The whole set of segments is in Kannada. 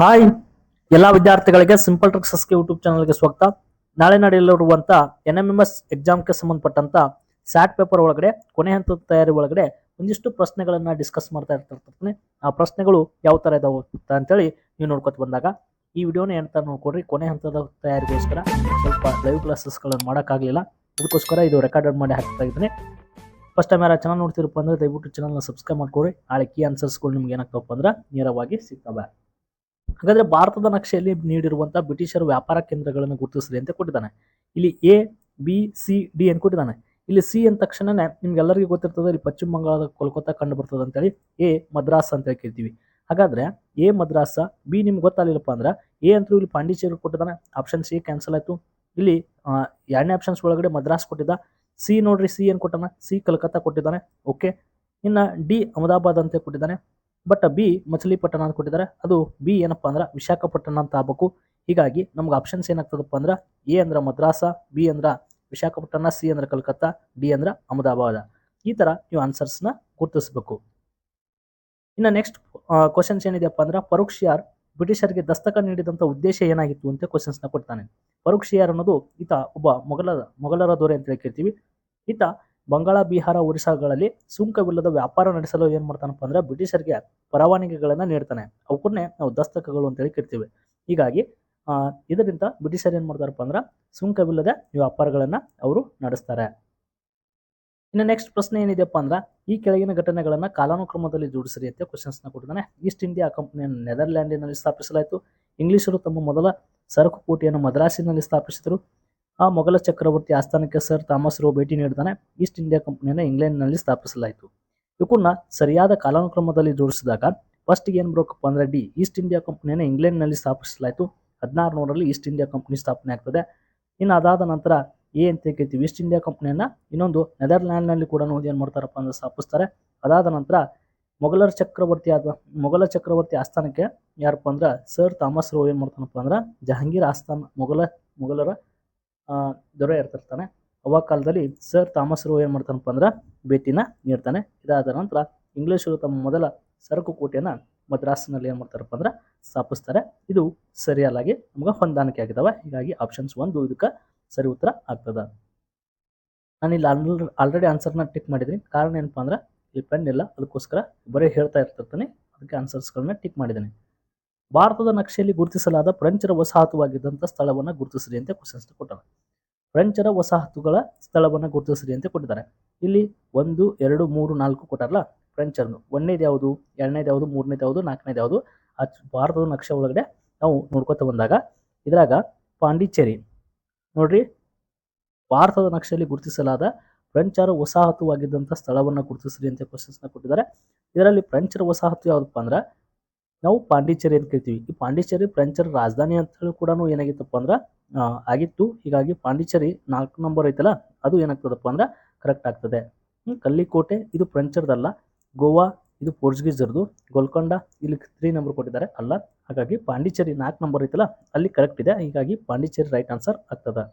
ಹಾಯ್. ಎಲ್ಲಾ ವಿದ್ಯಾರ್ಥಿಗಳಿಗೆ ಸಿಂಪಲ್ ಟ್ರಿಕ್ಸಸ್ಗೆ ಯೂಟ್ಯೂಬ್ ಚಾನಲ್ಗೆ ಸ್ವಾಗತ. ನಾಳೆ ನಡೆಯಲಿರುವಂತ ಎನ್ ಎಂ ಎಂ ಎಸ್ ಎಕ್ಸಾಮ್ಗೆ ಸಂಬಂಧಪಟ್ಟಂತ ಸ್ಯಾಟ್ ಪೇಪರ್ ಒಳಗಡೆ, ಕೊನೆ ಹಂತದ ತಯಾರಿ ಒಳಗಡೆ ಒಂದಿಷ್ಟು ಪ್ರಶ್ನೆಗಳನ್ನ ಡಿಸ್ಕಸ್ ಮಾಡ್ತಾ ಇರ್ತಿರ್ತೀನಿ ಆ ಪ್ರಶ್ನೆಗಳು ಯಾವ ತರ ಇದಾವೆ ಅಂತೇಳಿ ನೀವು ನೋಡ್ಕೊತ ಬಂದಾಗ, ಈ ವಿಡಿಯೋನ ಏನಂತ ನೋಡ್ಕೊಡ್ರಿ, ಕೊನೆ ಹಂತದ ತಯಾರಿಗೋಸ್ಕರ ಸ್ವಲ್ಪ ಲೈವ್ ಕ್ಲಾಸಸ್ಗಳನ್ನು ಮಾಡೋಕ್ಕಾಗಲಿಲ್ಲ. ಅದಕ್ಕೋಸ್ಕರ ಇದು ರೆಕಾರ್ಡೆಡ್ ಮಾಡಿ ಹಾಕ್ತಾ ಇದ್ದೀನಿ. ಫಸ್ಟ್ ಟೈಮ್ ಯಾರು ಚೆನ್ನಾಗಿ ನೋಡ್ತಿರಪ್ಪ ಅಂದ್ರೆ ದಯವಿಟ್ಟು ಚಾನಲ್ನ ಸಬ್ಸ್ಕ್ರೈಬ್ ಮಾಡ್ಕೊಡ್ರಿ. ನಾಳೆ ಕೀ ಆನ್ಸರ್ಸ್ಗಳು ನಿಮ್ಗೆ ಏನಾಗ್ತಪ್ಪ ಅಂದ್ರೆ ನೇರವಾಗಿ ಸಿಗ್ತವೆ. ಹಾಗಾದ್ರೆ ಭಾರತದ ನಕ್ಷೆಯಲ್ಲಿ ನೀಡಿರುವಂತಹ ಬ್ರಿಟಿಷರು ವ್ಯಾಪಾರ ಕೇಂದ್ರಗಳನ್ನು ಗುರುತಿಸಿದೆ ಅಂತ ಕೊಟ್ಟಿದ್ದಾನೆ. ಇಲ್ಲಿ ಎ ಬಿ ಸಿ ಡಿ ಅಂತ ಕೊಟ್ಟಿದ್ದಾನೆ. ಇಲ್ಲಿ ಸಿ ಅಂದ ತಕ್ಷಣನೇ ನಿಮ್ಗೆಲ್ಲರಿಗೂ ಗೊತ್ತಿರ್ತದೆ, ಇಲ್ಲಿ ಪಶ್ಚಿಮ ಬಂಗಾಳದ ಕೋಲ್ಕತ್ತಾ ಕಂಡು ಬರ್ತದೆ ಅಂತೇಳಿ ಎ ಮದ್ರಾಸ್ ಅಂತ ಕೇಳ್ತೀವಿ. ಹಾಗಾದ್ರೆ ಎ ಮದ್ರಾಸ ಬಿ ನಿಮ್ಗೆ ಗೊತ್ತಾಗಲಿಲ್ಲಪ್ಪ ಅಂದ್ರೆ ಎ ಅಂತೂ ಇಲ್ಲಿ ಪಾಂಡಿಚೇರಿ ಕೊಟ್ಟಿದ್ದಾನೆ. ಆಪ್ಷನ್ ಸಿ ಕ್ಯಾನ್ಸಲ್ ಆಯ್ತು. ಇಲ್ಲಿ ಎರಡನೇ ಆಪ್ಷನ್ಸ್ ಒಳಗಡೆ ಮದ್ರಾಸ್ ಕೊಟ್ಟಿದ್ದ. ಸಿ ನೋಡ್ರಿ ಸಿ ಏನ್ ಕೊಟ್ಟಾನ? ಸಿ ಕಲ್ಕತ್ತಾ ಕೊಟ್ಟಿದ್ದಾನೆ. ಓಕೆ ಇನ್ನ ಡಿ ಅಹಮದಾಬಾದ್ ಅಂತ ಕೊಟ್ಟಿದ್ದಾನೆ. ಬಟ್ ಬಿ ಮಚಲಿಪಟ್ಟಣ ಅಂತ ಕೊಟ್ಟಿದ್ದಾರೆ. ಅದು ಬಿ ಏನಪ್ಪಾ ಅಂದ್ರೆ ವಿಶಾಖಪಟ್ಟಣ ಅಂತ ಆಗ್ಬೇಕು. ಹೀಗಾಗಿ ನಮ್ಗೆ ಆಪ್ಷನ್ಸ್ ಏನಾಗ್ತದಪ್ಪ ಅಂದ್ರೆ ಎ ಅಂದ್ರೆ ಮದ್ರಾಸ, ಬಿ ಅಂದ್ರೆ ವಿಶಾಖಪಟ್ಟಣ, ಸಿ ಅಂದ್ರೆ ಕಲ್ಕತ್ತಾ, ಡಿ ಅಂದ್ರೆ ಅಹಮದಾಬಾದ. ಈ ತರ ನೀವು ಆನ್ಸರ್ಸ್ನ ಗುರುತಿಸಬೇಕು. ಇನ್ನು ನೆಕ್ಸ್ಟ್ ಕ್ವಶನ್ಸ್ ಏನಿದೆಯಪ್ಪ ಅಂದ್ರೆ ಪರೋಕ್ಷಿಯಾರ್ ಬ್ರಿಟಿಷರಿಗೆ ದಸ್ತಕ ನೀಡಿದಂಥ ಉದ್ದೇಶ ಏನಾಗಿತ್ತು ಅಂತ ಕ್ವಶನ್ಸ್ನ ಕೊಡ್ತಾನೆ. ಪರೋಕ್ಷಿಯಾರ್ ಅನ್ನೋದು ಈತ ಒಬ್ಬ ಮೊಘಲರ ಮೊಘಲರ ದೊರೆ ಅಂತ ಕೇಳ್ತೀವಿ ಈತ ಬಂಗಾಳ, ಬಿಹಾರ, ಒರಿಸ್ಸಾಗಳಲ್ಲಿ ಸುಂಕವಿಲ್ಲದ ವ್ಯಾಪಾರ ನಡೆಸಲು ಏನ್ ಮಾಡ್ತಾನಪ್ಪ ಅಂದ್ರೆ ಬ್ರಿಟಿಷರಿಗೆ ಪರವಾನಗಿಗಳನ್ನ ನೀಡ್ತಾನೆ. ಅವಕ್ಕನ್ನೇ ನಾವು ದಸ್ತಕಗಳು ಅಂತೇಳಿ ಕರಿತೀವಿ. ಹೀಗಾಗಿ ಇದರಿಂದ ಬ್ರಿಟಿಷರು ಏನ್ ಮಾಡ್ತಾರಪ್ಪ ಅಂದ್ರೆ ಸುಂಕವಿಲ್ಲದೆ ವ್ಯಾಪಾರಗಳನ್ನ ಅವರು ನಡೆಸ್ತಾರೆ. ಇನ್ನು ನೆಕ್ಸ್ಟ್ ಪ್ರಶ್ನೆ ಏನಿದೆಯಪ್ಪ ಅಂದ್ರೆ, ಈ ಕೆಳಗಿನ ಘಟನೆಗಳನ್ನ ಕಾಲಾನುಕ್ರಮದಲ್ಲಿ ಜೋಡಿಸಿರಿ ಅಂತ ಕ್ವಶನ್ಸ್ನ ಕೊಡ್ತಾನೆ ಈಸ್ಟ್ ಇಂಡಿಯಾ ಕಂಪನಿಯನ್ನು ನೆದರ್ಲ್ಯಾಂಡಿನಲ್ಲಿ ಸ್ಥಾಪಿಸಲಾಯಿತು. ಇಂಗ್ಲಿಷರು ತಮ್ಮ ಮೊದಲ ಸರಕು ಕೋಟೆಯನ್ನು ಮದ್ರಾಸಿನಲ್ಲಿ ಸ್ಥಾಪಿಸಿದರು. ಆ ಮೊಘಲ ಚಕ್ರವರ್ತಿ ಆಸ್ಥಾನಕ್ಕೆ ಸರ್ ಥಾಮಸ್ ರೋ ಭೇಟಿ ನೀಡಿದಾನೆ ಈಸ್ಟ್ ಇಂಡಿಯಾ ಕಂಪನಿಯನ್ನು ಇಂಗ್ಲೆಂಡ್ನಲ್ಲಿ ಸ್ಥಾಪಿಸಲಾಯಿತು. ಇವಕ್ಕನ್ನ ಸರಿಯಾದ ಕಾಲಾನುಕ್ರಮದಲ್ಲಿ ಜೋಡಿಸಿದಾಗ ಫಸ್ಟ್ ಏನು ಬರೋಕಪ್ಪ ಅಂದ್ರೆ ಡಿ, ಈಸ್ಟ್ ಇಂಡಿಯಾ ಕಂಪನಿಯನ್ನು ಇಂಗ್ಲೆಂಡ್ನಲ್ಲಿ ಸ್ಥಾಪಿಸಲಾಯಿತು. ಹದಿನಾರು ನೂರಲ್ಲಿ ಈಸ್ಟ್ ಇಂಡಿಯಾ ಕಂಪನಿ ಸ್ಥಾಪನೆ ಆಗ್ತದೆ. ಇನ್ನು ಅದಾದ ನಂತರ ಎ ಅಂತ ಕೇಳ್ತೀವಿ. ಈಸ್ಟ್ ಇಂಡಿಯಾ ಕಂಪ್ನಿಯನ್ನು ಇನ್ನೊಂದು ನೆದರ್ಲ್ಯಾಂಡ್ನಲ್ಲಿ ಕೂಡ ಏನು ಮಾಡ್ತಾರಪ್ಪ ಅಂದ್ರೆ ಸ್ಥಾಪಿಸ್ತಾರೆ. ಅದಾದ ನಂತರ ಮೊಘಲರ ಚಕ್ರವರ್ತಿ ಆದ, ಮೊಘಲ ಚಕ್ರವರ್ತಿ ಆಸ್ಥಾನಕ್ಕೆ ಯಾರಪ್ಪ ಅಂದ್ರೆ ಸರ್ ಥಾಮಸ್ ರೋ ಏನು ಮಾಡ್ತಾನಪ್ಪ ಅಂದ್ರೆ ಜಹಾಂಗೀರ್ ಆಸ್ಥಾನ ಮೊಘಲ, ಮೊಘಲರ ದೊರೆ ಇರ್ತಿರ್ತಾನೆ. ಅವಾಗ ಕಾಲದಲ್ಲಿ ಸರ್ ಥಾಮಸ್ ರೋ ಏನು ಮಾಡ್ತಾನಪ್ಪ ಅಂದ್ರೆ ಭೇಟಿನ ನೀಡ್ತಾನೆ. ಇದಾದ ನಂತರ ಇಂಗ್ಲೀಷರು ತಮ್ಮ ಮೊದಲ ಸರಕು ಕೋಟೆಯನ್ನ ಮದ್ರಾಸ್ನಲ್ಲಿ ಏನು ಮಾಡ್ತಾರಪ್ಪ ಅಂದ್ರೆ ಸ್ಥಾಪಿಸ್ತಾರೆ. ಇದು ಸರಿಯಾಗಿ ನಮ್ಗೆ ಹೊಂದಾಣಿಕೆ ಆಗಿದಾವೆ. ಹೀಗಾಗಿ ಆಪ್ಷನ್ಸ್ ಒಂದು ಇದಕ್ಕೆ ಸರಿ ಉತ್ತರ ಆಗ್ತದೆ. ನಾನು ಇಲ್ಲಿ ಆಲ್ರೆಡಿ ಆನ್ಸರ್ನ ಟಿಕ್ ಮಾಡಿದ್ದೀನಿ ಕಾರಣ ಏನಪ್ಪ ಅಂದ್ರೆ ಇಲ್ಲಿ ಪೆನ್ ಇಲ್ಲ ಅದಕ್ಕೋಸ್ಕರ ಬರೀ ಹೇಳ್ತಾ ಇರ್ತಿರ್ತೀನಿ. ಅದಕ್ಕೆ ಆನ್ಸರ್ಸ್ಗಳನ್ನ ಟಿಕ್ ಮಾಡಿದ್ದೀನಿ ಭಾರತದ ನಕ್ಷೆಯಲ್ಲಿ ಗುರುತಿಸಲಾದ ಫ್ರೆಂಚರ ವಸಾಹತುವಾಗಿದ್ದಂಥ ಸ್ಥಳವನ್ನು ಗುರುತಿಸಿರಿ ಅಂತ ಕ್ವಶನ್ಸ್ ಕೊಟ್ಟರು ಫ್ರೆಂಚರ ವಸಾಹತುಗಳ ಸ್ಥಳವನ್ನು ಗುರುತಿಸಿರಿ ಅಂತ ಕೊಟ್ಟಿದ್ದಾರೆ. ಇಲ್ಲಿ ಒಂದು, ಎರಡು, ಮೂರು, ನಾಲ್ಕು ಕೊಟ್ಟಾರಲ್ಲ, ಫ್ರೆಂಚರ್ನು. ಒಂದನೇದು ಯಾವುದು, ಎರಡನೇದು ಯಾವುದು, ಮೂರನೇದು ಯಾವುದು, ನಾಲ್ಕನೇದು ಯಾವುದು ಆ ಭಾರತದ ನಕ್ಷೆ ಒಳಗಡೆ ನಾವು ನೋಡ್ಕೊತ ಬಂದಾಗ ಇದ್ರಾಗ ಪಾಂಡಿಚೇರಿ. ನೋಡ್ರಿ, ಭಾರತದ ನಕ್ಷೆಯಲ್ಲಿ ಗುರುತಿಸಲಾದ ಫ್ರೆಂಚರ ವಸಾಹತುವಾಗಿದ್ದಂಥ ಸ್ಥಳವನ್ನು ಗುರುತಿಸಿರಿ ಅಂತ ಕ್ವಶನ್ಸ್ನ ಕೊಟ್ಟಿದ್ದಾರೆ. ಇದರಲ್ಲಿ ಫ್ರೆಂಚರ ವಸಾಹತು ಯಾವುದಪ್ಪ ಅಂದ್ರೆ ನಾವು ಪಾಂಡಿಚೇರಿ ಅಂತ ಕೇಳ್ತೀವಿ. ಈ ಪಾಂಡಿಚೇರಿ ಫ್ರೆಂಚರ್ ರಾಜಧಾನಿ ಅಂತ ಹೇಳಿ ಕೂಡ ಏನಾಗಿತ್ತಪ್ಪ ಅಂದ್ರೆ ಆಗಿತ್ತು. ಹೀಗಾಗಿ ಪಾಂಡಿಚೇರಿ ನಾಲ್ಕು ನಂಬರ್ ಐತಲ್ಲ, ಅದು ಏನಾಗ್ತದಪ್ಪ ಅಂದ್ರೆ ಕರೆಕ್ಟ್ ಆಗ್ತದೆ. ಕಲ್ಲಿಕೋಟೆ, ಇದು ಫ್ರೆಂಚರ್ದಲ್ಲ. ಗೋವಾ, ಇದು ಪೋರ್ಚುಗೀಸರ್ದು. ಗೋಲ್ಕೊಂಡ ಇಲ್ಲಿ ತ್ರೀ ನಂಬರ್ ಕೊಟ್ಟಿದ್ದಾರೆ. ಅಲ್ಲ, ಹಾಗಾಗಿ ಪಾಂಡಿಚೇರಿ ನಾಲ್ಕು ನಂಬರ್ ಐತಲ್ಲ, ಅಲ್ಲಿ ಕರೆಕ್ಟ್ ಇದೆ. ಹೀಗಾಗಿ ಪಾಂಡಿಚೇರಿ ರೈಟ್ ಆನ್ಸರ್ ಆಗ್ತದೆ.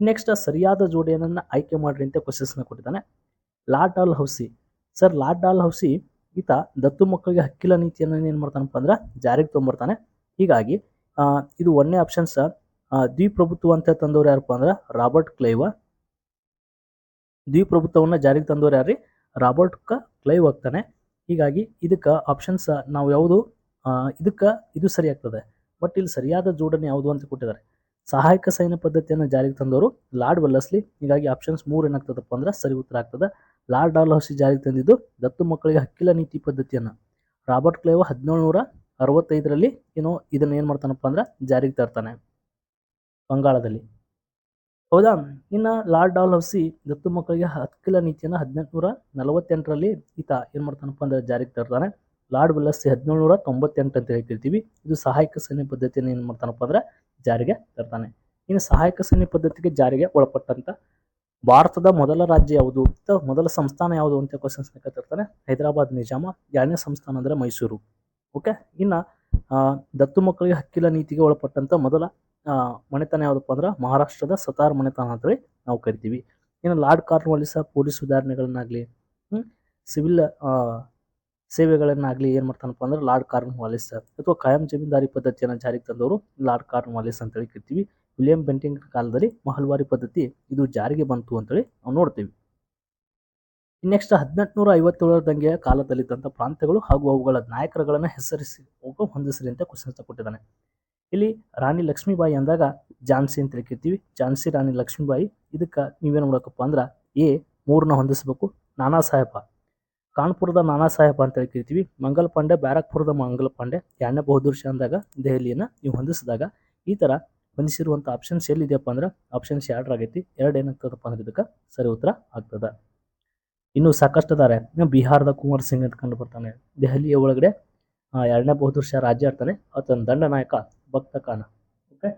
ನೆಕ್ಸ್ಟ್ ಸರಿಯಾದ ಜೋಡಿಯನ್ನು ಆಯ್ಕೆ ಮಾಡ್ರಿ ಅಂತ ಕ್ವಶನ್ಸ್ನ ಕೊಟ್ಟಿದ್ದಾನೆ. Lord Dalhousie sir Lord Dalhousie ಈತ ದತ್ತು ಮಕ್ಕಳಿಗೆ ಹಕ್ಕಿಲ್ಲ ನೀತಿಯನ್ನು ಏನು ಮಾಡ್ತಾನಪ್ಪ ಅಂದ್ರೆ ಜಾರಿಗೆ ತೊಗೊಂಬರ್ತಾನೆ ಹೀಗಾಗಿ ಇದು ಒಂದನೇ ಆಪ್ಷನ್ಸ್ ದ್ವಿಪ್ರಭುತ್ವ ಅಂತ ತಂದವ್ರು ಯಾರಪ್ಪ ಅಂದ್ರೆ ರಾಬರ್ಟ್ ಕ್ಲೈವ. ದ್ವಿಪ್ರಭುತ್ವವನ್ನ ಜಾರಿಗೆ ತಂದವ್ರು ಯಾರ್ರಿ? ರಾಬರ್ಟ್ ಕ, ಕ್ಲೈವ್ ಆಗ್ತಾನೆ. ಹೀಗಾಗಿ, ಇದಕ್ಕೆ ಆಪ್ಷನ್ಸ್ ನಾವು ಯಾವುದು ಇದಕ್ಕೆ ಇದು ಸರಿ ಆಗ್ತದೆ. ಬಟ್ ಇಲ್ಲಿ ಸರಿಯಾದ ಜೋಡಣೆ ಯಾವುದು ಅಂತ ಕೊಟ್ಟಿದ್ದಾರೆ. ಸಹಾಯಕ ಸೈನ್ಯ ಪದ್ಧತಿಯನ್ನು ಜಾರಿಗೆ ತಂದವರು ಲಾರ್ಡ್ ವಲ್ಲಸ್ಲಿ. ಹೀಗಾಗಿ ಆಪ್ಷನ್ಸ್ ಮೂರು ಏನಾಗ್ತದಪ್ಪ ಅಂದ್ರೆ ಸರಿ ಉತ್ತರ ಆಗ್ತದೆ. ಲಾರ್ಡ್ ಡಾಲ್ ಹೌಸಿ ಜಾರಿಗೆ ತಂದಿದ್ದು ದತ್ತು ಮಕ್ಕಳಿಗೆ ಹಕ್ಕಿಲ ನೀತಿ ಪದ್ಧತಿಯನ್ನು. ರಾಬರ್ಟ್ ಕ್ಲೇವ್ ಹದಿನೇಳು ನೂರ ಅರವತ್ತೈದರಲ್ಲಿ ಏನೋ ಇದನ್ನು ಏನು ಮಾಡ್ತಾನಪ್ಪ ಅಂದ್ರೆ ಜಾರಿಗೆ ತರ್ತಾನೆ. ಬಂಗಾಳದಲ್ಲಿ. ಹೌದಾ? ಇನ್ನು ಲಾರ್ಡ್ ಡಾಲ್ ಹೌಸಿ ದತ್ತು ಮಕ್ಕಳಿಗೆ ಹಕ್ಕಿಲ ನೀತಿಯನ್ನು ಹದಿನೆಂಟುನೂರ ನಲವತ್ತೆಂಟರಲ್ಲಿ ಈತ ಏನು ಮಾಡ್ತಾನಪ್ಪ ಅಂದ್ರೆ ಜಾರಿಗೆ ತರ್ತಾನೆ. ಲಾರ್ಡ್ ವಿಲ್ಲಸ್ಸಿ ಹದಿನೇಳು ನೂರ ತೊಂಬತ್ತೆಂಟು ಅಂತ ಹೇಳ್ತಿರ್ತೀವಿ. ಇದು ಸಹಾಯಕ ಸೈನ್ಯ ಪದ್ಧತಿಯನ್ನು ಏನು ಮಾಡ್ತಾನಪ್ಪ ಅಂದ್ರೆ ಜಾರಿಗೆ ತರ್ತಾನೆ. ಇನ್ನು ಸಹಾಯಕ ಸೈನ್ಯ ಪದ್ಧತಿಗೆ ಜಾರಿಗೆ ಒಳಪಟ್ಟಂತ ಭಾರತದ ಮೊದಲ ರಾಜ್ಯ ಯಾವುದು ಮೊದಲ ಸಂಸ್ಥಾನ ಯಾವುದು ಅಂತ ಕ್ವಶನ್ಸ್ ಕೇಳ್ತಿರ್ತಾರೆ ಹೈದರಾಬಾದ್, ನಿಜಾಮ, ಎರಡನೇ ಸಂಸ್ಥಾನ ಅಂದ್ರೆ ಮೈಸೂರು. ಓಕೆ ಇನ್ನ ದತ್ತು ಮಕ್ಕಳಿಗೆ ಹಕ್ಕಿಲ ನೀತಿಗೆ ಒಳಪಟ್ಟಂತ ಮೊದಲ ಮನೆತನ ಯಾವುದಪ್ಪ ಅಂದ್ರೆ ಮಹಾರಾಷ್ಟ್ರದ ಸತಾರ್ ಮನೆತನ ಅಂತೇಳಿ ನಾವು ಕರಿತೀವಿ. ಇನ್ನು ಲಾರ್ಡ್ ಕಾರ್ನ್ವಾಲಿಸ ಪೊಲೀಸ್ ಸುಧಾರಣೆಗಳನ್ನಾಗ್ಲಿ ಸಿವಿಲ್ ಸೇವೆಗಳನ್ನಾಗಲಿ ಏನು ಮಾಡ್ತಾನಪ್ಪ ಅಂದ್ರೆ ಲಾರ್ಡ್ ಕಾರ್ನ್ ವಾಲಿಸ್ ಅಥವಾ ಕಾಯಂ ಜಮೀನ್ದಾರಿ ಪದ್ಧತಿಯನ್ನು ಜಾರಿಗೆ ತಂದವರು ಲಾರ್ಡ್ ಕಾರ್ನ್ ವಾಲಿಸ್ ಅಂತೇಳಿ ಕರಿತೀವಿ. ವಿಲಿಯಂ ಬೆಂಟಿಂಗ್ ಕಾಲದಲ್ಲಿ ಮಹಲ್ವಾರಿ ಪದ್ಧತಿ ಇದು ಜಾರಿಗೆ ಬಂತು ಅಂತೇಳಿ ನಾವು ನೋಡ್ತೀವಿ. ನೆಕ್ಸ್ಟ್ ಹದಿನೆಂಟುನೂರ ಐವತ್ತೇಳರ ದಂಗೆಯ ಕಾಲದಲ್ಲಿದ್ದಂಥ ಪ್ರಾಂತ್ಯಗಳು ಹಾಗೂ ಅವುಗಳ ನಾಯಕರುಗಳನ್ನು ಹೆಸರಿಸಿ ಒಬ್ಬ ಹೊಂದಿಸ್ರಿ ಅಂತ ಕ್ವಶನ್ಸ್ ಕೊಟ್ಟಿದ್ದಾನೆ. ಇಲ್ಲಿ ರಾಣಿ ಲಕ್ಷ್ಮೀಬಾಯಿ ಅಂದಾಗ ಝಾನ್ಸಿ ಅಂತ ಕರಿತೀವಿ ಝಾನ್ಸಿ ರಾಣಿ ಲಕ್ಷ್ಮೀಬಾಯಿ ಇದಕ್ಕೆ ನೀವೇನು ನೋಡೋಕಪ್ಪ ಅಂದ್ರೆ ಎ ಮೂರನ್ನ ಹೊಂದಿಸಬೇಕು, ನಾನಾ ಸಾಹೇಬ. ಕಾನ್ಪುರದ ನಾನಾ ಸಾಹೇಬ ಅಂತ ಹೇಳಿ ಕರಿತೀವಿ ಮಂಗಲ್ ಪಾಂಡೆ ಬ್ಯಾರಕ್ಪುರದ ಮಂಗಲ್ ಪಾಂಡೆ ಎರಡನೇ ಬಹದ್ದೂರ್ ಶಾ ಅಂದಾಗ ದೆಹಲಿಯನ್ನು ನೀವು ಹೊಂದಿಸಿದಾಗ ಈ ಥರ ಹೊಂದಿಸಿರುವಂಥ ಆಪ್ಷನ್ಸ್ ಎಲ್ಲಿದೆಯಪ್ಪ ಅಂದ್ರೆ ಆಪ್ಷನ್ಸ್ ಎರಡರಾಗೈತಿ ಎರಡು ಏನಾಗ್ತದಪ್ಪ ಅಂದ್ರೆ ಇದಕ್ಕೆ ಸರಿ ಉತ್ತರ ಆಗ್ತದ. ಇನ್ನು ಸಾಕಷ್ಟು ಅದಾರೆ ಬಿಹಾರದ ಕುಮಾರ್ ಸಿಂಗ್ ಅಂತ ಕಂಡು ಬರ್ತಾನೆ. ದೆಹಲಿಯ ಒಳಗಡೆ ಎರಡನೇ ಬಹುದೂರ್ ಶಾ ರಾಜ್ಯ ಆಡ್ತಾನೆ. ಆತನ ದಂಡನಾಯಕ ಭಕ್ತ ಖಾನ. ಓಕೆ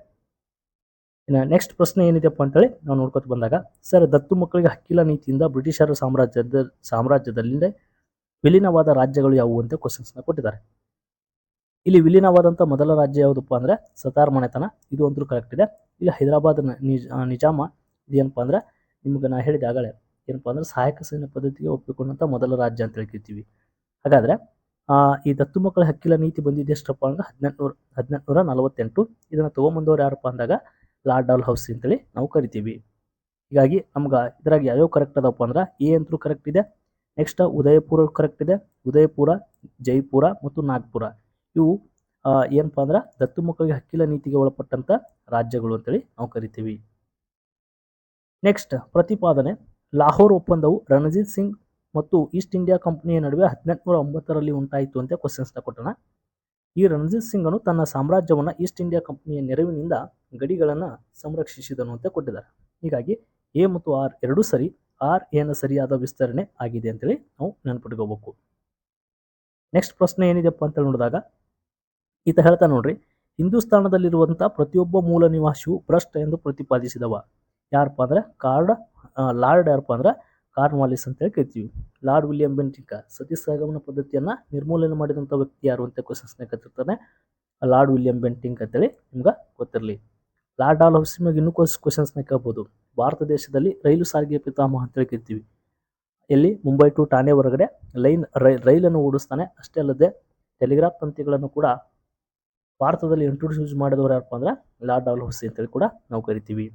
ಇನ್ನು ನೆಕ್ಸ್ಟ್ ಪ್ರಶ್ನೆ ಏನಿದೆಯಪ್ಪ ಅಂತೇಳಿ ನಾವು ನೋಡ್ಕೊತ ಬಂದಾಗ, ಸರ್ ದತ್ತು ಮಕ್ಕಳಿಗೆ ಹಕ್ಕಿಲ್ಲ ನೀತಿಯಿಂದ ಬ್ರಿಟಿಷರ ಸಾಮ್ರಾಜ್ಯದ, ಸಾಮ್ರಾಜ್ಯದಲ್ಲಿಂದ ವಿಲೀನವಾದ ರಾಜ್ಯಗಳು ಯಾವುವು ಅಂತ ಕ್ವಶನ್ಸ್ನ ಕೊಟ್ಟಿದ್ದಾರೆ. ಇಲ್ಲಿ ವಿಲೀನವಾದಂಥ ಮೊದಲ ರಾಜ್ಯ ಯಾವುದಪ್ಪ ಅಂದ್ರೆ ಸತಾರ್ ಮನೆತನ. ಇದು ಅಂತೂ ಕರೆಕ್ಟ್ ಇದೆ. ಇಲ್ಲಿ ಹೈದರಾಬಾದ್ ನಿಜ ನಿಜಾಮ ಇದೇನಪ್ಪ ಅಂದ್ರೆ ನಿಮ್ಗೆ ನಾ ಹೇಳಿದೆ ಆಗಲೇ ಏನಪ್ಪ ಅಂದ್ರೆ ಸಹಾಯಕ ಸೈನ್ಯ ಪದ್ಧತಿಗೆ ಒಪ್ಪಿಕೊಂಡಂಥ ಮೊದಲ ರಾಜ್ಯ ಅಂತ ಹೇಳ್ತಿರ್ತೀವಿ ಹಾಗಾದ್ರೆ ಈ ದತ್ತು ಮಕ್ಕಳ ಹಕ್ಕಿಲ ನೀತಿ ಬಂದಿದ್ದು ಎಷ್ಟಪ್ಪ ಅಂದ್ರೆ ಹದಿನೆಂಟುನೂರ ಹದಿನೆಂಟುನೂರ ನಲವತ್ತೆಂಟು. ಇದನ್ನು ತೊಗೊಂಬಂದವ್ರು ಯಾರಪ್ಪ ಅಂದಾಗ ಲಾರ್ಡ್ ಡಾಲ್ ಹೌಸ್ ಅಂತೇಳಿ ನಾವು ಕರಿತೀವಿ. ಹೀಗಾಗಿ ನಮ್ಗೆ ಇದ್ರಾಗ ಯಾವ್ಯಾವ ಕರೆಕ್ಟ್ ಅದಪ್ಪ ಅಂದ್ರೆ ಎ ಅಂತೂ ಕರೆಕ್ಟ್ ಇದೆ, ನೆಕ್ಸ್ಟ್ ಉದಯಪುರ ಕರೆಕ್ಟ್ ಇದೆ, ಉದಯಪುರ, ಜೈಪುರ ಮತ್ತು ನಾಗ್ಪುರ. ಇವು ಏನಪ್ಪ ಅಂದ್ರೆ ದತ್ತು ಮಕ್ಕಳಿಗೆ ಹಕ್ಕಿಲ ನೀತಿಗೆ ಒಳಪಟ್ಟಂತ ರಾಜ್ಯಗಳು ಅಂತೇಳಿ ನಾವು ಕರಿತೀವಿ. ನೆಕ್ಸ್ಟ್ ಪ್ರತಿಪಾದನೆ, ಲಾಹೋರ್ ಒಪ್ಪಂದವು ರಣಜಿತ್ ಸಿಂಗ್ ಮತ್ತು ಈಸ್ಟ್ ಇಂಡಿಯಾ ಕಂಪನಿಯ ನಡುವೆ ಹದಿನೆಂಟುನೂರ ಒಂಬತ್ತರಲ್ಲಿ ಉಂಟಾಯಿತು ಅಂತ ಕ್ವಶನ್ಸ್ನ ಕೊಟ್ಟಣ. ಈ ರಣಜಿತ್ ಸಿಂಗನು ತನ್ನ ಸಾಮ್ರಾಜ್ಯವನ್ನು ಈಸ್ಟ್ ಇಂಡಿಯಾ ಕಂಪನಿಯ ನೆರವಿನಿಂದ ಗಡಿಗಳನ್ನು ಸಂರಕ್ಷಿಸಿದನು ಅಂತ ಕೊಟ್ಟಿದ್ದಾರೆ. ಹೀಗಾಗಿ ಎ ಮತ್ತು ಆರ್ ಎರಡೂ ಸರಿ, ಆರ್ ಏನ ಸರಿಯಾದ ವಿಸ್ತರಣೆ ಆಗಿದೆ ಅಂತೇಳಿ ನಾವು ನೆನಪಿಟ್ಕೋಬೇಕು. ನೆಕ್ಸ್ಟ್ ಪ್ರಶ್ನೆ ಏನಿದೆಪ್ಪ ಅಂತೇಳಿ ನೋಡಿದಾಗ ಈತ ಹೇಳ್ತಾ ನೋಡ್ರಿ, ಹಿಂದೂಸ್ತಾನದಲ್ಲಿರುವಂಥ ಪ್ರತಿಯೊಬ್ಬ ಮೂಲ ನಿವಾಸಿಯು ಭ್ರಷ್ಟ ಎಂದು ಪ್ರತಿಪಾದಿಸಿದವ. ಯಾರಪ್ಪ ಅಂದ್ರೆ, ಕಾರ್ಡ್ ಲಾರ್ಡ್ ಯಾರಪ್ಪ ಅಂದ್ರೆ ಕಾರ್ನ್ವಾಲಿಸ್ ಅಂತೇಳಿ ಕರಿತೀವಿ. ಲಾರ್ಡ್ ವಿಲಿಯಂ ಬೆಂಟಿಕ, ಸತಿ ಸಹಗಮನ ಪದ್ಧತಿಯನ್ನ ನಿರ್ಮೂಲನೆ ಮಾಡಿದಂಥ ವ್ಯಕ್ತಿ ಯಾರು ಅಂತ ಕ್ವಶನ್ಸ್ನ ಕತ್ತಿರ್ತಾನೆ ಲಾರ್ಡ್ ವಿಲಿಯಂ ಬೆಂಟಿಂಕ್ ಅಂತೇಳಿ ನಿಮ್ಗೆ ಗೊತ್ತಿರಲಿ. ಲಾರ್ಡ್ ಆಲ್ ಹೌಸ್ ನಿಮಗೆ ಇನ್ನೂ ಕ್ವಶನ್ಸ್ನ ಕೇಳ್ಬೋದು. ಭಾರತ ದೇಶದಲ್ಲಿ ರೈಲು ಸಾರಿಗೆ ಪಿತಾಮಹ ಅಂತೇಳಿ ಕರಿತೀವಿ. ಎಲ್ಲಿ? ಮುಂಬೈ ಟು ಠಾಣೆ ಹೊರಗಡೆ. ಲೈನ್ ರೈಲನ್ನು ಓಡಿಸ್ತಾನೆ. ಅಷ್ಟೇ ಅಲ್ಲದೆ, ಟೆಲಿಗ್ರಾಫ್ ತಂತಿಗಳನ್ನು ಕೂಡ ಭಾರತದಲ್ಲಿ ಇಂಟ್ರೊಡ್ಯೂಸ್ ಮಾಡಿದವರು ಯಾರಪ್ಪ ಅಂದ್ರೆ ಲಾರ್ಡ್ ಡಾವಲ್ ಹೌಸಿ ಅಂತೇಳಿ ಕೂಡ ನಾವು ಕರಿತೀವಿ.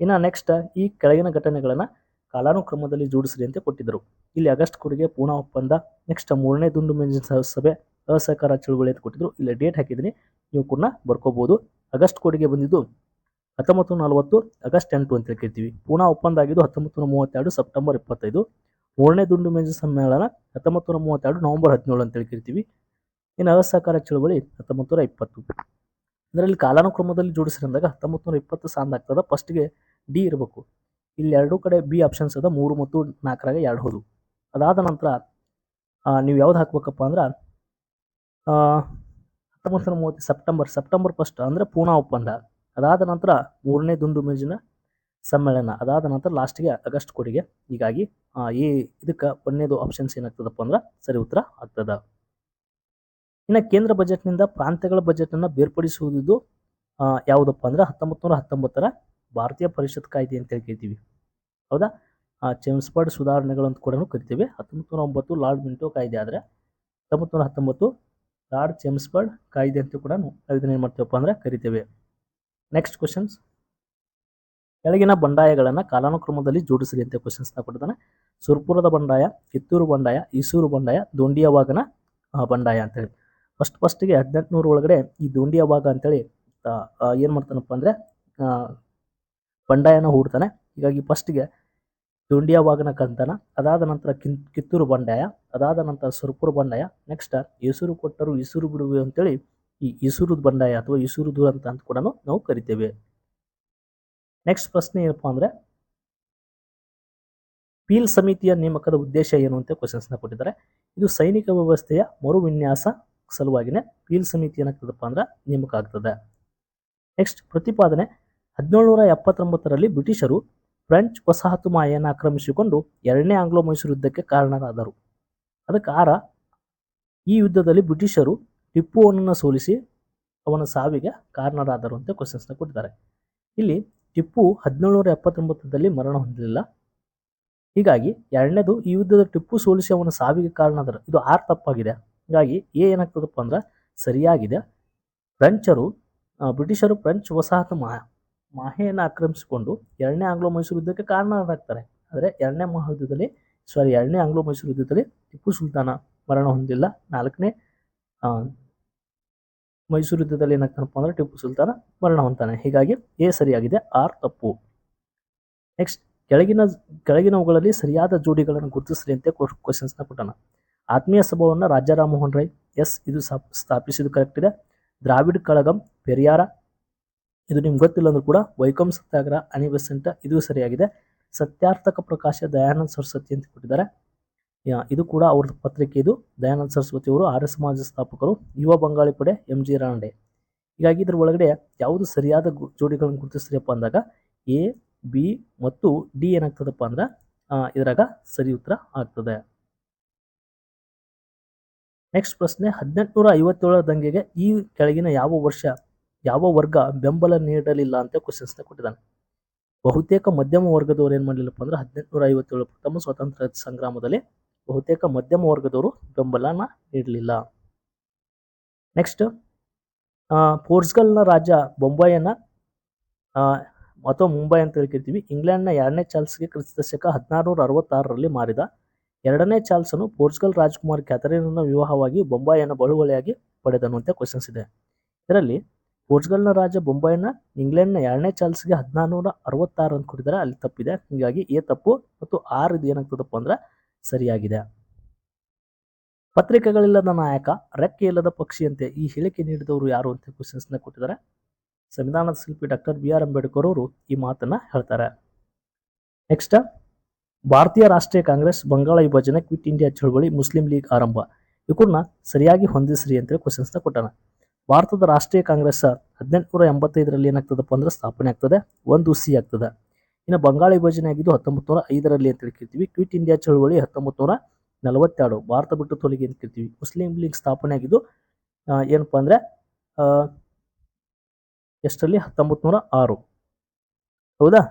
ಇನ್ನು ನೆಕ್ಸ್ಟ್ ಈ ಕೆಳಗಿನ ಘಟನೆಗಳನ್ನು ಕಾಲಾನುಕ್ರಮದಲ್ಲಿ ಜೋಡಿಸ್ರಿ ಅಂತ ಕೊಟ್ಟಿದ್ದರು. ಇಲ್ಲಿ ಆಗಸ್ಟ್ ಕೊಡುಗೆ ಪೂನಾ ಒಪ್ಪಂದ ನೆಕ್ಸ್ಟ್ ಮೂರನೇ ದುಂಡು ಮೇಜಿನ ಸಭೆ ಅಸಹಕಾರ ಚಳುವಳಿ ಅಂತ ಕೊಟ್ಟಿದ್ರು. ಇಲ್ಲಿ ಡೇಟ್ ಹಾಕಿದ್ದೀನಿ, ನೀವು ಕೂಡ ಬರ್ಕೋಬೋದು. ಆಗಸ್ಟ್ ಕೊಡುಗೆ ಬಂದಿದ್ದು ಹತ್ತೊಂಬತ್ತು ನಲವತ್ತು ಆಗಸ್ಟ್ ಎಂಟು ಅಂತ ಕರಿತೀವಿ ಪೂನಾ ಒಪ್ಪಂದ ಆಗಿದ್ದು ಹತ್ತೊಂಬತ್ತು ನೂರ ಮೂವತ್ತೆರಡು ಸೆಪ್ಟೆಂಬರ್ ಇಪ್ಪತ್ತೈದು. ಮೂರನೇ ದುಂಡು ಮೇಜಿನ ಸಮ್ಮೇಳನ ಹತ್ತೊಂಬತ್ತು ನೂರ ಮೂವತ್ತೆರಡು ನವೆಂಬರ್ ಹದಿನೇಳು ಅಂತ ಕರಿತೀವಿ ಇನ್ನು ಅಸಹಕಾರ ಚಳುವಳಿ ಹತ್ತೊಂಬತ್ತು ನೂರ ಇಪ್ಪತ್ತು. ಇದರಲ್ಲಿ ಕಾಲಾನುಕ್ರಮದಲ್ಲಿ ಜೋಡಿಸಿರಂದಾಗ ಹತ್ತೊಂಬತ್ತು ನೂರ ಇಪ್ಪತ್ತು ಸಾಂದ್ ಆಗ್ತದ ಫಸ್ಟ್ಗೆ ಡಿ ಇರಬೇಕು. ಇಲ್ಲಿ ಎರಡೂ ಕಡೆ ಬಿ ಆಪ್ಷನ್ಸ್ ಅದ, ಮೂರು ಮತ್ತು ನಾಲ್ಕರಾಗ ಎರಡು ಹೋದು. ಅದಾದ ನಂತರ ನೀವು ಯಾವ್ದು ಹಾಕ್ಬೇಕಪ್ಪ ಅಂದ್ರೆ ಹತ್ತೊಂಬತ್ತು ನೂರ ಮೂವತ್ತು ಸೆಪ್ಟೆಂಬರ್ ಸೆಪ್ಟೆಂಬರ್ ಫಸ್ಟ್ ಅಂದರೆ ಪೂನಾ ಒಪ್ಪಂದ. ಅದಾದ ನಂತರ ಮೂರನೇ ದುಂಡು ಮೇಜಿನ ಸಮ್ಮೇಳನ, ಅದಾದ ನಂತರ ಲಾಸ್ಟ್ಗೆ ಆಗಸ್ಟ್ ಕೊಡುಗೆ. ಹೀಗಾಗಿ ಈ ಇದಕ್ಕೆ ಒಂದನೇದು ಆಪ್ಷನ್ಸ್ ಏನಾಗ್ತದಪ್ಪ ಅಂದ್ರೆ ಸರಿ ಉತ್ತರ ಆಗ್ತದ. ಇನ್ನು ಕೇಂದ್ರ ಬಜೆಟ್ನಿಂದ ಪ್ರಾಂತ್ಯಗಳ ಬಜೆಟನ್ನು ಬೇರ್ಪಡಿಸುವುದು ಯಾವುದಪ್ಪ ಅಂದ್ರೆ ಹತ್ತೊಂಬತ್ತು ನೂರ ಹತ್ತೊಂಬತ್ತರ ಭಾರತೀಯ ಪರಿಷತ್ ಕಾಯ್ದೆ ಅಂತ ಹೇಳಿ ಕರಿತೀವಿ. ಹೌದಾ? ಚೆಮ್ಸ್ಪರ್ಡ್ ಸುಧಾರಣೆಗಳು ಅಂತ ಕೂಡ ಕರಿತೀವಿ. ಹತ್ತೊಂಬತ್ತು ನೂರ ಒಂಬತ್ತು ಲಾರ್ಡ್ ಮಿಂಟೋ ಕಾಯ್ದೆ ಆದರೆ ಹತ್ತೊಂಬತ್ತು ನೂರ ಹತ್ತೊಂಬತ್ತು ಲಾರ್ಡ್ ಚೆಮ್ಸ್ಪರ್ಡ್ ಕಾಯ್ದೆ ಅಂತ ಕೂಡ ಇದನ್ನ ಏನು ಮಾಡ್ತೀವಪ್ಪ ಅಂದ್ರೆ ಕರಿತೇವೆ. ನೆಕ್ಸ್ಟ್ ಕ್ವಶನ್ಸ್ ಕೆಳಗಿನ ಬಂಡಾಯಗಳನ್ನು ಕಾಲಾನುಕ್ರಮದಲ್ಲಿ ಜೋಡಿಸಿರಿ ಅಂತ ಕ್ವಶನ್ಸ್ನ ಕೊಡ್ತಾನೆ ಸುರ್ಪುರದ ಬಂಡಾಯ, ಕಿತ್ತೂರು ಬಂಡಾಯ, ಈಸೂರು ಬಂಡಾಯ ದೊಂಡಿಯವಾಗನ ಬಂಡಾಯ ಬಂಡಾಯ ಅಂತೇಳಿ ಫಸ್ಟ್ ಫಸ್ಟಿಗೆ ಹದಿನೆಂಟುನೂರು ಒಳಗಡೆ ಈ ದುಂಡಿಯ ಭಾಗ ಅಂತೇಳಿ ಏನು ಮಾಡ್ತಾನಪ್ಪ ಅಂದರೆ ಬಂಡಾಯನ ಹೂಡ್ತಾನೆ. ಹೀಗಾಗಿ ಫಸ್ಟಿಗೆ ದೊಂಡಿಯವಾಗನ ಕಂತಾನ. ಅದಾದ ನಂತರ ಕಿನ್, ಕಿತ್ತೂರು ಬಂಡಾಯ, ಅದಾದ ನಂತರ ಸುರಪುರ ಬಂಡಾಯ ನೆಕ್ಸ್ಟ್ ಹೆಸರು ಕೊಟ್ಟರು ಈಸೂರು ಬಿಡುವೆ ಅಂತೇಳಿ ಈ ಈಸೂರು ಬಂಡಾಯ ಅಥವಾ ಈಸೂರು ದೂರ ಅಂತ ಅಂತ ಕೂಡ ನಾವು ಕರಿತೇವೆ. ನೆಕ್ಸ್ಟ್ ಪ್ರಶ್ನೆ ಏನಪ್ಪ ಅಂದರೆ, ಪೀಲ್ ಸಮಿತಿಯ ನೇಮಕದ ಉದ್ದೇಶ ಏನು ಅಂತ ಕ್ವಶನ್ಸ್ನ ಕೊಟ್ಟಿದ್ದಾರೆ. ಇದು ಸೈನಿಕ ವ್ಯವಸ್ಥೆಯ ಮರುವಿನ್ಯಾಸ ಸಲುವಾಗಿನೇ ಪೀಲ್ ಸಮಿತಿ ಏನಾಗ್ತದಪ್ಪ ಅಂದ್ರೆ ನೇಮಕ ಆಗ್ತದೆ ನೆಕ್ಸ್ಟ್ ಪ್ರತಿಪಾದನೆ ಹದಿನೇಳುನೂರ ಎಪ್ಪತ್ತೊಂಬತ್ತರಲ್ಲಿ ಬ್ರಿಟಿಷರು ಫ್ರೆಂಚ್ ವಸಾಹತು ಮಾಯನ್ನು ಆಕ್ರಮಿಸಿಕೊಂಡು ಎರಡನೇ ಆಂಗ್ಲೋ ಮೈಸೂರು ಯುದ್ಧಕ್ಕೆ ಕಾರಣರಾದರು. ಅದಕ್ಕೆ ಆರ, ಈ ಯುದ್ಧದಲ್ಲಿ ಬ್ರಿಟಿಷರು ಟಿಪ್ಪುವನ್ನು ಸೋಲಿಸಿ ಅವನ ಸಾವಿಗೆ ಕಾರಣರಾದರು ಅಂತ ಕ್ವಶನ್ಸ್ನ ಕೊಟ್ಟಿದ್ದಾರೆ. ಇಲ್ಲಿ ಟಿಪ್ಪು ಹದಿನೇಳುನೂರ ಎಪ್ಪತ್ತೊಂಬತ್ತರಲ್ಲಿ ಮರಣ ಹೊಂದಲಿಲ್ಲ. ಹೀಗಾಗಿ ಎರಡನೇದು ಈ ಯುದ್ಧದ ಟಿಪ್ಪು ಸೋಲಿಸಿ ಅವನ ಸಾವಿಗೆ ಕಾರಣ ಅದರ ಇದು ಆರ್ ತಪ್ಪಾಗಿದೆ. ಹೀಗಾಗಿ ಎ ಏನಾಗ್ತದಪ್ಪ ಅಂದ್ರೆ ಸರಿಯಾಗಿದೆ. ಫ್ರೆಂಚರು ಬ್ರಿಟಿಷರು ಫ್ರೆಂಚ್ ವಸಾಹತು ಮಾ, ಮಾಹೆಯನ್ನು ಆಕ್ರಮಿಸಿಕೊಂಡು ಎರಡನೇ ಆಂಗ್ಲೋ ಮೈಸೂರು ಯುದ್ಧಕ್ಕೆ ಕಾರಣರಾಗ್ತಾರೆ. ಆದರೆ ಎರಡನೇ ಮಹಾಯುದ್ಧದಲ್ಲಿ ಸಾರಿ ಎರಡನೇ ಆಂಗ್ಲೋ ಮೈಸೂರು ಯುದ್ಧದಲ್ಲಿ ಟಿಪ್ಪು ಸುಲ್ತಾನ ಮರಣ ಹೊಂದಿಲ್ಲ. ನಾಲ್ಕನೇ ಮೈಸೂರು ಯುದ್ಧದಲ್ಲಿ ಏನಾಗ್ತಾನಪ್ಪ ಅಂದ್ರೆ ಟಿಪ್ಪು ಸುಲ್ತಾನ ಮರಣ ಹೊಂತಾನೆ ಹೀಗಾಗಿ ಎ ಸರಿಯಾಗಿದೆ, ಆರ್ ತಪ್ಪು. ನೆಕ್ಸ್ಟ್ ಕೆಳಗಿನ, ಕೆಳಗಿನವುಗಳಲ್ಲಿ ಸರಿಯಾದ ಜೋಡಿಗಳನ್ನು ಗುರುತಿಸಲಿ ಅಂತ ಕ್ವಶನ್ಸ್ನ ಕೊಟ್ಟಾನ ಆತ್ಮೀಯ ಸಭಾವನ್ನು ರಾಜ ರಾಮಮೋಹನ್ ರಾಯ್, ಎಸ್, ಇದು ಸ್ಥಾಪ್- ಸ್ಥಾಪಿಸಿದ್ದು ಕರೆಕ್ಟ್ ಇದೆ. ದ್ರಾವಿಡ್ ಕಳಗಂ, ಪೆರಿಯಾರ, ಇದು ನಿಮ್ಗೆ ಗೊತ್ತಿಲ್ಲ ಅಂದ್ರೂ ಕೂಡ ವೈಕಂ ಸತ್ಯಾಗ್ರಹ ಅನಿಬೆಸೆಂಟ ಇದು ಸರಿಯಾಗಿದೆ. ಸತ್ಯಾರ್ಥಕ ಪ್ರಕಾಶ ದಯಾನಂದ ಸರಸ್ವತಿ ಅಂತ ಕೊಟ್ಟಿದ್ದಾರೆ. ಇದು ಕೂಡ ಅವ್ರದ್ದು ಪತ್ರಿಕೆ ಇದು. ದಯಾನಂದ ಸರಸ್ವತಿ ಅವರು ಆರ್ಯ ಸಮಾಜ ಸ್ಥಾಪಕರು, ಯುವ ಬಂಗಾಳಿ ಪಡೆ, ಎಂ ಜಿ ರಾಂಡೆ ಹೀಗಾಗಿ ಇದರ ಒಳಗಡೆ ಯಾವುದು ಸರಿಯಾದ ಜೋಡಿಗಳನ್ನು ಗುರುತಿಸ್ರಿಯಪ್ಪ ಅಂದಾಗ ಎ, ಬಿ ಮತ್ತು ಡಿ ಏನಾಗ್ತದಪ್ಪ ಅಂದ್ರೆ ಇದ್ರಾಗ ಸರಿ ಉತ್ತರ ಆಗ್ತದೆ. ನೆಕ್ಸ್ಟ್ ಪ್ರಶ್ನೆ ಹದಿನೆಂಟುನೂರ ಐವತ್ತೇಳರ ದಂಗೆಗೆ ಈ ಕೆಳಗಿನ ಯಾವ ವರ್ಷ, ಯಾವ ವರ್ಗ ಬೆಂಬಲ ನೀಡಲಿಲ್ಲ ಅಂತ ಕ್ವಶನ್ಸ್ನ ಕೊಟ್ಟಿದ್ದಾನೆ. ಬಹುತೇಕ ಮಧ್ಯಮ ವರ್ಗದವರು ಏನ್ ಮಾಡಲಿಲ್ಲಪ್ಪ ಅಂದ್ರೆ ಹದಿನೆಂಟುನೂರ ಐವತ್ತೇಳು ಪ್ರಥಮ ಸ್ವಾತಂತ್ರ್ಯ ಸಂಗ್ರಾಮದಲ್ಲಿ ಬಹುತೇಕ ಮಧ್ಯಮ ವರ್ಗದವರು ಬೆಂಬಲನ ನೀಡಲಿಲ್ಲ. ನೆಕ್ಸ್ಟ್ ಪೋರ್ಚುಗಲ್ನ ರಾಜ ಬೊಂಬೈಯನ್ನ ಅಥವಾ ಮುಂಬೈ ಅಂತ ಹೇಳ್ಕಿರ್ತೀವಿ, ಇಂಗ್ಲೆಂಡ್ನ ಎರಡನೇ ಚಾರ್ಲ್ಸ್ಗೆ ಕ್ರಿಸ್ತ ಹದಿನಾರು ನೂರ ಅರವತ್ತಾರರಲ್ಲಿ ಮಾರಿದ ಎರಡನೇ ಚಾರ್ಲ್ಸನು ಪೋರ್ಚುಗಲ್ ರಾಜಕುಮಾರ್ ಕ್ಯಾಥರೀನನ ವಿವಾಹವಾಗಿ ಬೊಂಬಾಯಿಯನ್ನು ಬಳುವಳಿಯಾಗಿ ಪಡೆದನು ಅಂತ ಕ್ವಶನ್ಸ್ ಇದೆ ಇದರಲ್ಲಿ ಪೋರ್ಚುಗಲ್ನ ರಾಜ ಬೊಂಬಾಯಿನ ಇಂಗ್ಲೆಂಡ್ನ ಎರಡನೇ ಚಾರ್ಲ್ಸ್ಗೆ ಹದಿನಾರುನೂರ ಅರವತ್ತಾರು ಅಂತ ಕೊಟ್ಟಿದ್ದಾರೆ ಅಲ್ಲಿ ತಪ್ಪಿದೆ. ಹೀಗಾಗಿ ಎ ತಪ್ಪು ಮತ್ತು ಆರ್ ಇದು ಏನಾಗ್ತದಪ್ಪ ಅಂದ್ರೆ ಸರಿಯಾಗಿದೆ. ಪತ್ರಿಕೆಗಳಿಲ್ಲದ ನಾಯಕ, ರೆಕ್ಕೆ ಇಲ್ಲದ ಪಕ್ಷಿಯಂತೆ ಈ ಹೇಳಿಕೆ ನೀಡಿದವರು ಯಾರು ಅಂತ ಕ್ವಶನ್ಸ್ನ ಕೊಟ್ಟಿದ್ದಾರೆ. ಸಂವಿಧಾನದ ಶಿಲ್ಪಿ ಡಾಕ್ಟರ್ ಬಿ ಆರ್ ಅಂಬೇಡ್ಕರ್ ಅವರು ಈ ಮಾತನ್ನ ಹೇಳ್ತಾರೆ. ನೆಕ್ಸ್ಟ್ ಭಾರತೀಯ ರಾಷ್ಟ್ರೀಯ ಕಾಂಗ್ರೆಸ್ ಬಂಗಾಳ ವಿಭಜನೆ ಕ್ವಿಟ್ ಇಂಡಿಯಾ ಚಳವಳಿ ಮುಸ್ಲಿಂ ಲೀಗ್ ಆರಂಭ. ಇವ್ರನ್ನ ಸರಿಯಾಗಿ ಹೊಂದಿಸ್ರಿ ಅಂತೇಳಿ ಕ್ವಶನ್ಸ್ನ ಕೊಟ್ಟಾನ. ಭಾರತದ ರಾಷ್ಟ್ರೀಯ ಕಾಂಗ್ರೆಸ್ ಹದಿನೆಂಟುನೂರ ಎಂಬತ್ತೈದರಲ್ಲಿ ಏನಾಗ್ತದಪ್ಪ ಅಂದ್ರೆ ಸ್ಥಾಪನೆ ಆಗ್ತದೆ, ಒಂದು ಸಿ ಆಗ್ತದೆ. ಇನ್ನು ಬಂಗಾಳ ವಿಭಜನೆ ಆಗಿದ್ದು ಹತ್ತೊಂಬತ್ತು ನೂರ ಐದರಲ್ಲಿ ಅಂತ ಹೇಳ್ಕಿರ್ತೀವಿ. ಕ್ವಿಟ್ ಇಂಡಿಯಾ ಚಳವಳಿ ಹತ್ತೊಂಬತ್ತು ನೂರ ನಲವತ್ತೆರಡು, ಭಾರತ ಬಿಟ್ಟು ತೊಲಗಿ ಅಂತ ಕೇಳ್ತೀವಿ ಮುಸ್ಲಿಂ ಲೀಗ್ ಸ್ಥಾಪನೆ ಆಗಿದ್ದು ಏನಪ್ಪ ಅಂದ್ರೆ ಎಷ್ಟರಲ್ಲಿ? ಹತ್ತೊಂಬತ್ತು ನೂರ ಆರು. ಹೌದಾ?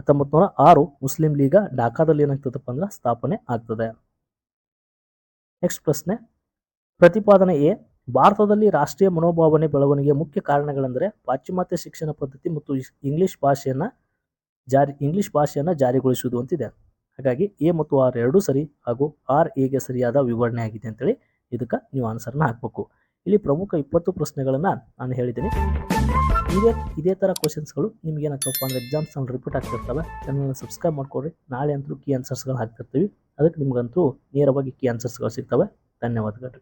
ಹತ್ತೊಂಬತ್ತು ನೂರ ಆರು ಮುಸ್ಲಿಂ ಲೀಗ ಢಾಕಾದಲ್ಲಿ ಏನಾಗ್ತದಪ್ಪ ಅಂದ್ರೆ ಸ್ಥಾಪನೆ ಆಗ್ತದೆ. ನೆಕ್ಸ್ಟ್ ಪ್ರಶ್ನೆ, ಪ್ರತಿಪಾದನೆ ಎ, ಭಾರತದಲ್ಲಿ ರಾಷ್ಟ್ರೀಯ ಮನೋಭಾವನೆ ಬೆಳವಣಿಗೆ ಮುಖ್ಯ ಕಾರಣಗಳೆಂದರೆ ಪಾಶ್ಚಿಮಾತ್ಯ ಶಿಕ್ಷಣ ಪದ್ಧತಿ ಮತ್ತು ಇಂಗ್ಲಿಷ್ ಭಾಷೆಯನ್ನ ಜಾರಿ, ಇಂಗ್ಲಿಷ್ ಭಾಷೆಯನ್ನ ಜಾರಿಗೊಳಿಸುವುದು ಅಂತಿದೆ. ಹಾಗಾಗಿ ಎ ಮತ್ತು ಆರ್ ಎರಡೂ ಸರಿ ಹಾಗೂ ಆರ್ ಎಗೆ ಸರಿಯಾದ ವಿವರಣೆ ಆಗಿದೆ ಅಂತೇಳಿ ಇದಕ್ಕೆ ನೀವು ಆನ್ಸರ್ನ ಹಾಕಬೇಕು. ಇಲ್ಲಿ ಪ್ರಮುಖ ಇಪ್ಪತ್ತು ಪ್ರಶ್ನೆಗಳನ್ನು ನಾನು ಹೇಳಿದ್ದೀನಿ. ಇದೇ ಇದೇ ಥರ ಕ್ವಶನ್ಸ್ಗಳು ನಿಮ್ಗೆ ಏನಾಗ್ತಪ್ಪ ಅಂದ್ರೆ ಎಕ್ಸಾಮ್ಸ್ನಲ್ಲಿ ರಿಪೀಟ್ ಆಗ್ತಿರ್ತವೆ ಚಾನಲ್ನ ಸಬ್ಸ್ಕ್ರೈಬ್ ಮಾಡ್ಕೊಡ್ರಿ. ನಾಳೆ ಅಂತೂ ಕೀ ಆನ್ಸರ್ಸ್ಗಳು ಹಾಕ್ತಿರ್ತೀವಿ. ಅದಕ್ಕೆ ನಿಮ್ಗಂತೂ ನೇರವಾಗಿ ಕೀ ಆನ್ಸರ್ಸ್ಗಳು ಸಿಗ್ತವೆ. ಧನ್ಯವಾದಗಳು.